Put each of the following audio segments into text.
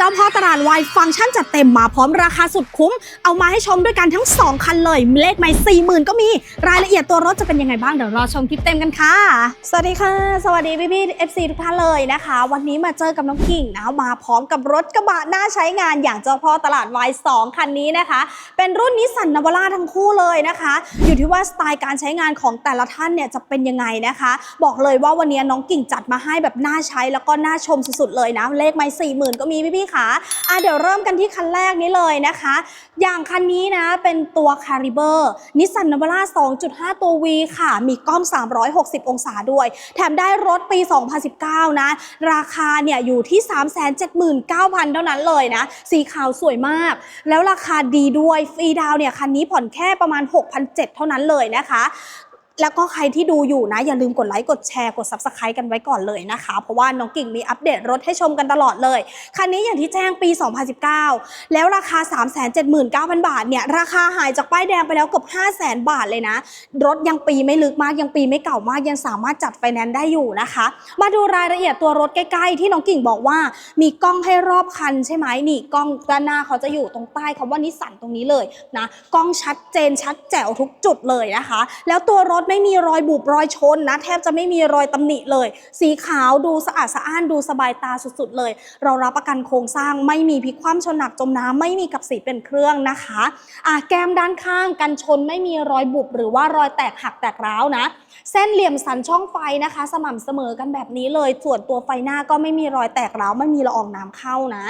เจ้าพ่อตลาดวายฟังก์ชันจัดเต็มมาพร้อมราคาสุดคุ้ม เอามาให้ชมด้วยกันทั้ง 2 คันเลย เลขไม่สี่หมื่นก็มีรายละเอียดตัวรถจะเป็นยังไงบ้าง เดี๋ยวรอชมคลิปเต็มกันค่ะ สวัสดีค่ะ สวัสดีพี่พี่เอฟซีทุกท่านเลยนะคะ วันนี้มาเจอกับน้องกิ่งนะมาพร้อมกับรถกระบะน่าใช้งานอย่างเจ้าพ่อตลาดวาย2คันนี้นะคะ เป็นรุ่นนิสสันนาวาร่าทั้งคู่เลยนะคะ อยู่ที่ว่าสไตล์การใช้งานของแต่ละท่านเนี่ยจะเป็นยังไงนะคะ บอกเลยว่าวันนี้น้องกิ่งจัดมาให้แบบน่าใช้แล้วก็น่าชมสุดๆเลยนะเลขไม่สี่หมื่นก็มีพี่ๆค่ะอะเดี๋ยวเริ่มกันที่คันแรกนี้เลยนะคะ อย่างคันนี้นะเป็นตัวคาริเบอร์นิสสันนาวาร่า2.5 ตัว V ค่ะ มีกล้อง 360 องศาด้วย แถมได้รถปี 2019 นะ ราคาเนี่ยอยู่ที่ 379,000 เท่านั้นเลยนะ สีขาวสวยมาก แล้วราคาดีด้วยฟรีดาวเนี่ยคันนี้ผ่อนแค่ประมาณ 6,700 เท่านั้นเลยนะคะ แล้วก็ใครที่ดูอยู่นะ อย่าลืมกดไลค์กดแชร์กด Subscribe กันไว้ก่อนเลยนะคะ เพราะว่าน้องกิ่งมีอัปเดตรถให้ชมกันตลอดเลย คันนี้อย่างที่แจ้งปี 2019 แล้วราคา 379,000 บาทเนี่ยราคาหายจากป้ายแดงไปแล้วเกือบ500,000 บาทเลยนะ รถยังปีไม่ลึกมากยังปีไม่เก่ามากยังสามารถจัดไฟแนนซ์ได้อยู่นะคะ มาดูรายละเอียดตัวรถใกล้ ๆ ที่น้องกิ่งบอกว่า มีกล้องให้รอบคันใช่ไหมนี่กล้องด้านหน้าเขาจะอยู่ตรงใต้คำว่านิสสันตรงนี้เลยนะกล้องชัดเจนชัดแจ๋วทุกจุดเลยนะคะ แล้วตัวรถไม่มีรอยบุบรอยชนนะ แทบจะไม่มีรอยตำหนิเลย สีขาวดูสะอาดสะอ้านดูสบายตาสุดๆเลย เรารับประกันโครงสร้างไม่มีพิคว่ำชนหนักจมน้ำไม่มีกับสีเป็นเครื่องนะคะอะแก้มด้านข้างกันชนไม่มีรอยบุบหรือว่ารอยแตกหักแตกร้าวนะ เส้นเหลี่ยมสันช่องไฟนะคะ สม่ำเสมอกันแบบนี้เลย ส่วนตัวไฟหน้าก็ไม่มีรอยแตกร้าวไม่มีละอองน้ำเข้านะ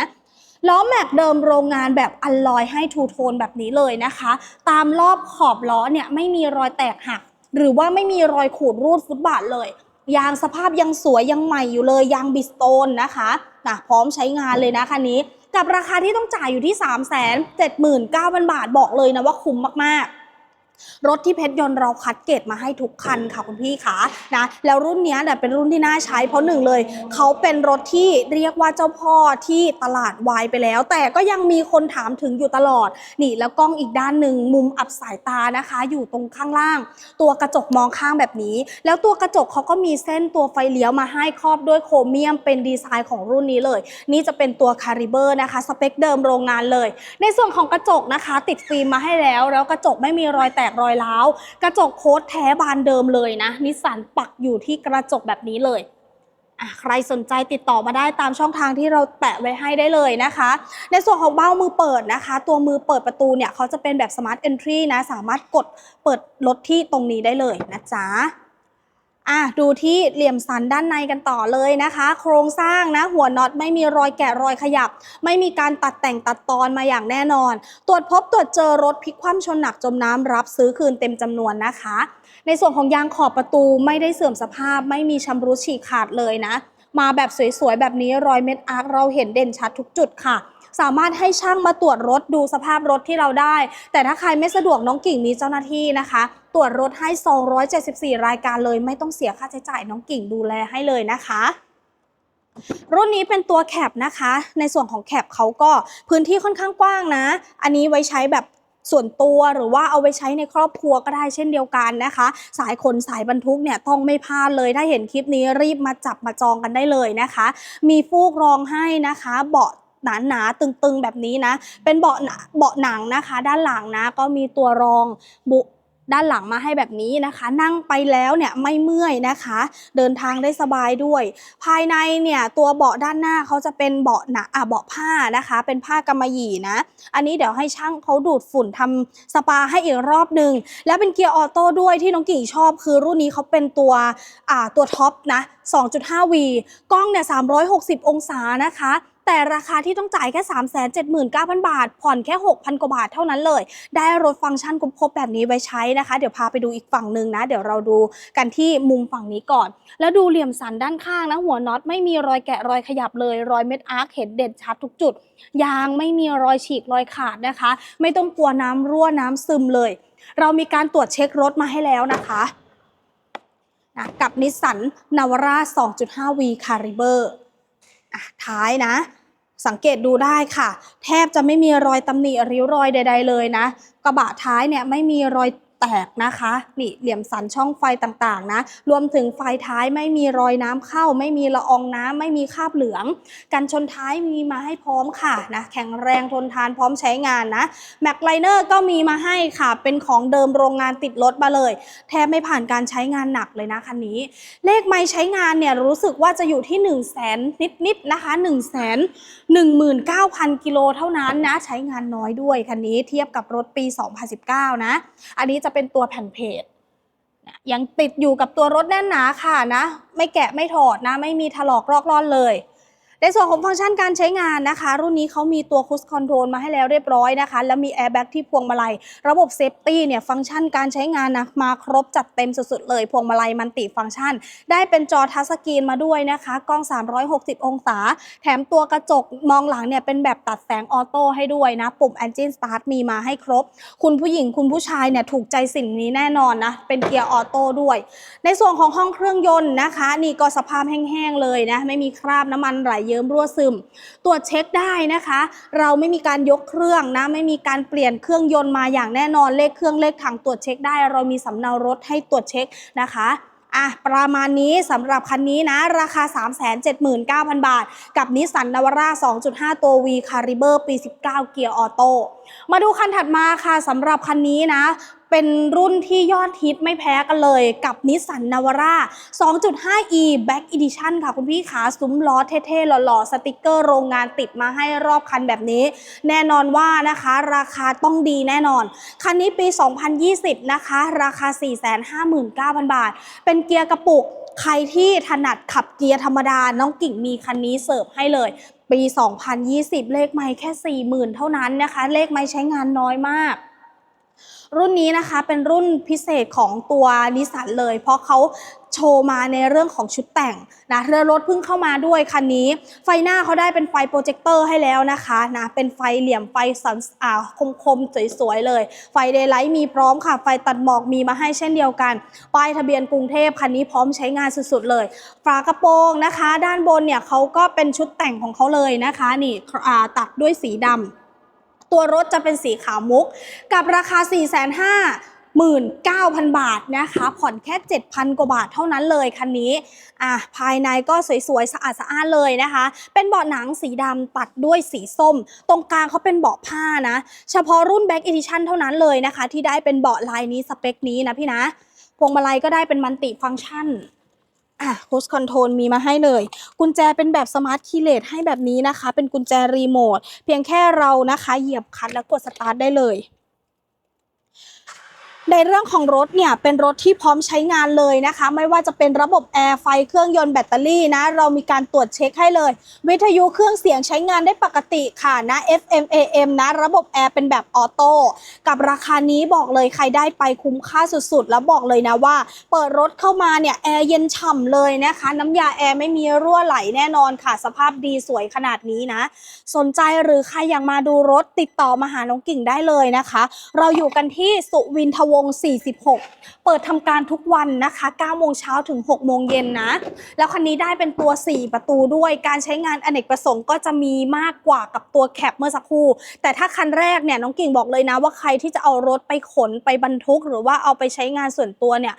ล้อแม็กเดิมโรงงานแบบอัลลอยให้ทูโทนแบบนี้เลยนะคะ ตามรอบขอบล้อเนี่ยไม่มีรอยแตกหัก หรือว่าไม่มีรอยขูดรูดฟุตบาทเลย ยางสภาพยังสวยยังใหม่อยู่เลยยางบิสโตนนะคะนะพร้อมใช้งานเลยนะคันนี้ กับราคาที่ต้องจ่ายอยู่ที่ 3 7 9 0 0 0 บาท บอกเลยนะว่าคุ้มมากๆ รถที่เพชรยนต์เราคัดเกรดมาให้ทุกคันค่ะคุณพี่คะนะแล้วรุ่นนี้เนี่ยเป็นรุ่นที่น่าใช้เพราะหนึ่งเลยเขาเป็นรถที่เรียกว่าเจ้าพ่อที่ตลาดวายไปแล้ว แต่ก็ยังมีคนถามถึงอยู่ตลอดนี่แล้วกล้องอีกด้านหนึ่งมุมอับสายตานะคะ อยู่ตรงข้างล่าง ตัวกระจกมองข้างแบบนี้ แล้วตัวกระจกเขาก็มีเส้นตัวไฟเลี้ยวมาให้ครอบด้วยโครเมียมเป็นดีไซน์ของรุ่นนี้เลย นี่จะเป็นตัวคาริเบอร์นะคะสเปคเดิมโรงงานเลย ในส่วนของกระจกนะคะ ติดฟิล์มมาให้แล้ว แล้วกระจกไม่มีรอยแตกรอยร้าวกระจกโค้ดแท้บานเดิมเลยนะนิสสันปักอยู่ที่กระจกแบบนี้เลยใครสนใจติดต่อมาได้ตามช่องทางที่เราแปะไว้ให้ได้เลยนะคะ ในส่วนของเบ้ามือเปิดนะคะ ตัวมือเปิดประตูเนี่ยเขาจะเป็นแบบสมาร์ทเอนทรีนะ สามารถกดเปิดรถที่ตรงนี้ได้เลยนะจ๊ะ อะดูที่เหลี่ยมสันด้านในกันต่อเลยนะคะ โครงสร้างนะหัวน็อตไม่มีรอยแกะรอยขยับ ไม่มีการตัดแต่งตัดตอนมาอย่างแน่นอน ตรวจพบตรวจเจอรถพลิกคว่ำชนหนักจมน้ำรับซื้อคืนเต็มจำนวนนะคะ ในส่วนของยางขอบประตูไม่ได้เสื่อมสภาพ ไม่มีชำรุดฉีกขาดเลยนะ มาแบบสวยๆแบบนี้รอยเม็ดอาร์คเราเห็นเด่นชัดทุกจุดค่ะ สามารถให้ช่างมาตรวจรถดูสภาพรถที่เราได้ แต่ถ้าใครไม่สะดวกน้องกิ่งมีเจ้าหน้าที่นะคะ ตรวจรถให้ 274 รายการเลย ไม่ต้องเสียค่าใช้จ่ายน้องกิ่งดูแลให้เลยนะคะรุ่นนี้เป็นตัวแคปนะคะ ในส่วนของแคปเขาก็พื้นที่ค่อนข้างกว้างนะ อันนี้ไว้ใช้แบบส่วนตัวหรือว่าเอาไว้ใช้ในครอบครัวก็ได้เช่นเดียวกันนะคะ สายขนสายบรรทุกเนี่ยต้องไม่พลาดเลยถ้าเห็นคลิปนี้รีบมาจับมาจองกันได้เลยนะคะ มีฟูกรองให้นะคะ เบาะ หนาหนาๆตึงๆแบบนี้นะ เป็นเบาะเบาะหนังนะคะ ด้านหลังนะก็มีตัวรองบุด้านหลังมาให้แบบนี้นะคะ นั่งไปแล้วเนี่ยไม่เมื่อยนะคะ เดินทางได้สบายด้วย ภายในเนี่ยตัวเบาะด้านหน้าเขาจะเป็นเบาะหนาอะเบาะผ้านะคะ เป็นผ้ากำมะหยี่นะ อันนี้เดี๋ยวให้ช่างเขาดูดฝุ่นทำสปาให้อีกรอบหนึ่งแล้วเป็นเกียร์ออโต้ด้วยที่น้องกิ่งชอบ คือรุ่นนี้เขาเป็นตัวอ่าตัวท็อปนะ 2.5V กล้องเนี่ย360 องศานะคะ แต่ราคาที่ต้องจ่ายแค่ 379,000 บาท ผ่อนแค่ 6,000 กว่าบาทเท่านั้นเลย ได้รถฟังก์ชันครบแบบนี้ไว้ใช้นะคะ เดี๋ยวพาไปดูอีกฝั่งหนึ่งนะ เดี๋ยวเราดูกันที่มุมฝั่งนี้ก่อน แล้วดูเหลี่ยมสันด้านข้างนะ หัวน็อตไม่มีรอยแกะรอยขยับเลย รอยเม็ดอาร์คเห็นเด่นชัดทุกจุด ยางไม่มีรอยฉีกรอยขาดนะคะ ไม่ต้องกลัวน้ำรั่วน้ำซึมเลย เรามีการตรวจเช็ครถมาให้แล้วนะคะนะกับนิสสันนาวาร่า 2.5V Caliber อะ ท้ายนะ สังเกตดูได้ค่ะ แทบจะไม่มีรอยตำหนิริ้วรอยใด ๆ เลยนะ กระบะท้ายเนี่ยไม่มีรอย แตกนะคะ นี่เหลี่ยมสันช่องไฟต่างๆนะรวมถึงไฟท้ายไม่มีรอยน้ำเข้า ไม่มีละอองน้ำไม่มีคราบเหลือง กันชนท้ายมีมาให้พร้อมค่ะนะแข็งแรงทนทานพร้อมใช้งานนะแม็กไลเนอร์ก็มีมาให้ค่ะ เป็นของเดิมโรงงานติดรถมาเลย แทบไม่ผ่านการใช้งานหนักเลยนะคันนี้ เลขไม่ใช้งานเนี่ยรู้สึกว่าจะอยู่ที่ 1 0 0 0 0แสนนิดๆนะคะ1 0 0 0 0แสน19,000กิโลเท่านั้นนะใช้งานน้อยด้วยคันนี้เทียบกับรถปี 2019 นะ อันนี้จะเป็นตัวแผ่นเพจยังติดอยู่กับตัวรถแน่นหนาค่ะนะ ไม่แกะไม่ถอดนะ ไม่มีถลอกลอกล่อนเลย ในส่วนของฟังก์ชันการใช้งานนะคะ รุ่นนี้เขามีตัวคุ i คอนโทรลมาให้แล้วเรียบร้อยนะคะ แล้วมีแอร์แบ็กที่พวงมาลัย ระบบเซฟตี้เนี่ยฟังก์ชันการใช้งานนะมาครบจัดเต็มสุดๆ เลยพวงมาลัยมันติฟังก์ชัน ได้เป็นจอทัชสกรีนมาด้วยนะคะ กล้อง 360 องศา แถมตัวกระจกมองหลังเนี่ยเป็นแบบตัดแสงออโต้ให้ด้วยนะ ปุ่ม Engine Start มีมาให้ครบ คุณผู้หญิงคุณผู้ชายเนี่ยถูกใจสิ่งนี้แน่นอนนะ เป็นเกียร์ออโต้ด้วย ในส่วนของห้องเครื่องยนต์นะคะ นี่ก็สภาพแห้งๆเลยนะไม่มีคราบน้ำมันไหลเยิ้มรั่วซึม ตรวจเช็คได้นะคะ เราไม่มีการยกเครื่องนะ ไม่มีการเปลี่ยนเครื่องยนต์มาอย่างแน่นอน เลขเครื่องเลขถังตรวจเช็คได้ เรามีสำเนารถให้ตรวจเช็คนะคะอะประมาณนี้สำหรับคันนี้นะ ราคา 379,000 บาท กับนิสสันนาวาร่า 2.5 ตัว V Caliber ปี 19 เกียร์ออโต้มาดูคันถัดมาค่ะสำหรับคันนี้นะ เป็นรุ่นที่ยอดฮิตไม่แพ้กันเลยกับนิสสันนาวาร่า 2.5e Back Edition ค่ะคุณพี่ขาซุ้มล้อเท่ๆหล่อๆ สติกเกอร์โรงงานติดมาให้รอบคันแบบนี้ แน่นอนว่านะคะ ราคาต้องดีแน่นอน คันนี้ปี 2020 นะคะ ราคา 459,000 บาท เป็นเกียร์กระปุกใครที่ถนัดขับเกียร์ธรรมดา น้องกิ่งมีคันนี้เสิร์ฟให้เลย ปี 2020 เลขไม่แค่ 40,000 เท่านั้นนะคะ เลขไม่ใช้งานน้อยมาก รุ่นนี้นะคะเป็นรุ่นพิเศษของตัวนิสสันเลย เพราะเขาโชว์มาในเรื่องของชุดแต่งนะเรือรถเพิ่งเข้ามาด้วยคันนี้ ไฟหน้าเขาได้เป็นไฟโปรเจคเตอร์ให้แล้วนะคะนะเป็นไฟเหลี่ยมไฟสันอ่าคมๆสวยๆเลย ไฟเดย์ไลท์มีพร้อมค่ะ ไฟตัดหมอกมีมาให้เช่นเดียวกัน ป้ายทะเบียนกรุงเทพคันนี้พร้อมใช้งานสุดๆเลย ฝากระโปรงนะคะ ด้านบนเนี่ยเขาก็เป็นชุดแต่งของเขาเลยนะคะ นี่อ่าตัดด้วยสีดำ ตัวรถจะเป็นสีขาวมุก กับราคา 4 5 19,000 บาทนะคะ ผ่อนแค่ 7,000 กว่าบาทเท่านั้นเลยคันนี้อะภายในก็สวยๆ สะอาดสะอานเลยนะคะ เป็นเบาะหนังสีดำตัดด้วยสีส้ม ตรงกลางเขาเป็นเบาะผ้านะ เฉพาะรุ่น Back Edition เท่านั้นเลยนะคะ ที่ได้เป็นเบาะลายนี้สเปคนี้นะพี่นะ พวงมาลัยก็ได้เป็นมันติฟังก์ชัน อะ Cruise Control มีมาให้เลย กุญแจเป็นแบบสมาร์ทคีย์เลสให้แบบนี้นะคะ เป็นกุญแจรีโมท เพียงแค่เรานะคะ เหยียบคันแล้วกดสตาร์ทได้เลย ในเรื่องของรถเนี่ยเป็นรถที่พร้อมใช้งานเลยนะคะ ไม่ว่าจะเป็นระบบแอร์ไฟเครื่องยนต์แบตเตอรี่นะ เรามีการตรวจเช็คให้เลย วิทยุเครื่องเสียงใช้งานได้ปกติค่ะนะ FM AM นะ ระบบแอร์เป็นแบบออโต้กับราคานี้บอกเลยใครได้ไปคุ้มค่าสุดๆ แล้วบอกเลยนะว่า เปิดรถเข้ามาเนี่ยแอร์เย็นฉ่ำเลยนะคะ น้ำยาแอร์ไม่มีรั่วไหลแน่นอนค่ะ สภาพดีสวยขนาดนี้นะ สนใจหรือใครอยากมาดูรถติดต่อมาหาน้องกิ่งได้เลยนะคะ เราอยู่กันที่สุวินทวงง46 เปิดทำการทุกวันนะคะ9โมงเช้าถึง6โมงเย็นนะ แล้วคันนี้ได้เป็นตัว 4 ประตูด้วย การใช้งานอเนกประสงค์ก็จะมีมากกว่ากับตัวแคปเมื่อสักครู่ แต่ถ้าคันแรกเนี่ยน้องกิ่งบอกเลยนะว่าใครที่จะเอารถไปขนไปบรรทุก หรือว่าเอาไปใช้งานส่วนตัวเนี่ย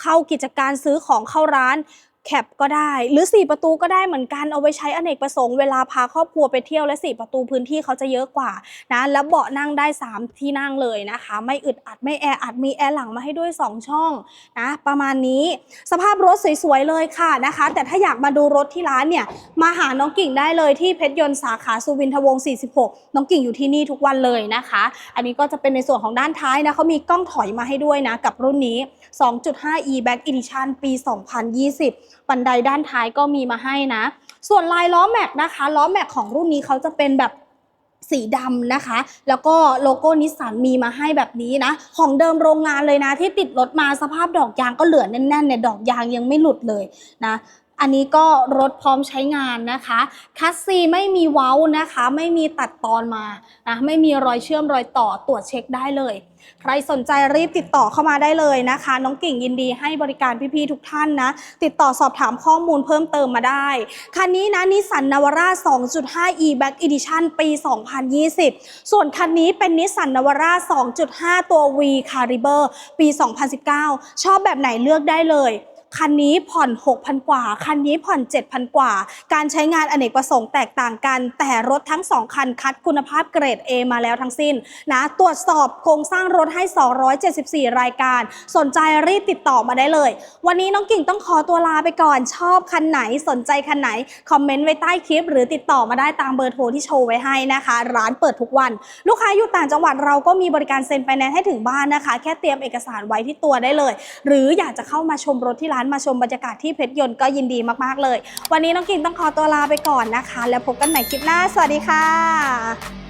เข้ากิจการซื้อของเข้าร้าน แคปก็ได้ หรือ 4 ประตูก็ได้เหมือนกันเอาไว้ใช้อเนกประสงค์เวลาพาครอบครัวไปเที่ยวและ 4 ประตูพื้นที่เขาจะเยอะกว่านะแล้วเบาะนั่งได้ 3 ที่นั่งเลยนะคะ ไม่อึดอัดไม่แออัดมีแอร์หลังมาให้ด้วย 2 ช่องนะประมาณนี้สภาพรถสวยๆเลยค่ะนะคะ แต่ถ้าอยากมาดูรถที่ร้านเนี่ยมาหาน้องกิ่งได้เลยที่เพชรยนต์สาขาสุวินทวงศ์46 น้องกิ่งอยู่ที่นี่ทุกวันเลยนะคะ อันนี้ก็จะเป็นในส่วนของด้านท้ายนะเขามีกล้องถอยมาให้ด้วยนะกับรุ่นนี้ 2.5e Back Edition ปี 2020บันไดด้านท้ายก็มีมาให้นะ ส่วนลายล้อแม็กนะคะล้อแม็กของรุ่นนี้เขาจะเป็นแบบสีดำนะคะ แล้วก็โลโก้นิสสันมีมาให้แบบนี้นะ ของเดิมโรงงานเลยนะ ที่ติดรถมาสภาพดอกยางก็เหลือแน่นๆเนี่ยดอกยางยังไม่หลุดเลยนะ อันนี้ก็รถพร้อมใช้งานนะคะ คัสซีไม่มีเว้านะคะ ไม่มีตัดตอนมานะไม่มีรอยเชื่อมรอยต่อตรวจเช็คได้เลย ใครสนใจรีบติดต่อเข้ามาได้เลยนะคะ น้องกิ่งยินดีให้บริการพี่ๆทุกท่านนะ ติดต่อสอบถามข้อมูลเพิ่มเติมมาได้ คันนี้นะนิสสันนาวาร่า 2.5 e back edition ปี 2020 ส่วนคันนี้เป็นนิสสันนาวาร่า 2.5 ตัว V Caliber ปี 2019 ชอบแบบไหนเลือกได้เลย คันนี้ผ่อน 6,000 กว่า คันนี้ผ่อน 7,000 กว่า การใช้งานอเนกประสงค์แตกต่างกัน แต่รถทั้ง 2 คันคัดคุณภาพเกรด A มาแล้วทั้งสิ้นนะตรวจสอบโครงสร้างรถให้ 274 รายการ สนใจรีบติดต่อมาได้เลย วันนี้น้องกิ่งต้องขอตัวลาไปก่อนชอบคันไหนสนใจคันไหน คอมเมนต์ไว้ใต้คลิป หรือติดต่อมาได้ตามเบอร์โทรที่โชว์ไว้ให้นะคะ ร้านเปิดทุกวัน ลูกค้าอยู่ต่างจังหวัดเราก็มีบริการเซ็นไฟแนนซ์ให้ถึงบ้านนะคะ แค่เตรียมเอกสารไว้ที่ตัวได้เลย หรืออยากจะเข้ามาชมรถที่ร้านานมาชมบรรยากาศที่เพชรยนต์ก็ยินดีมากๆเลย วันนี้น้องกิ่งต้องขอตัวลาไปก่อนนะคะ แล้วพบกันใหม่คลิปหน้า สวัสดีค่ะ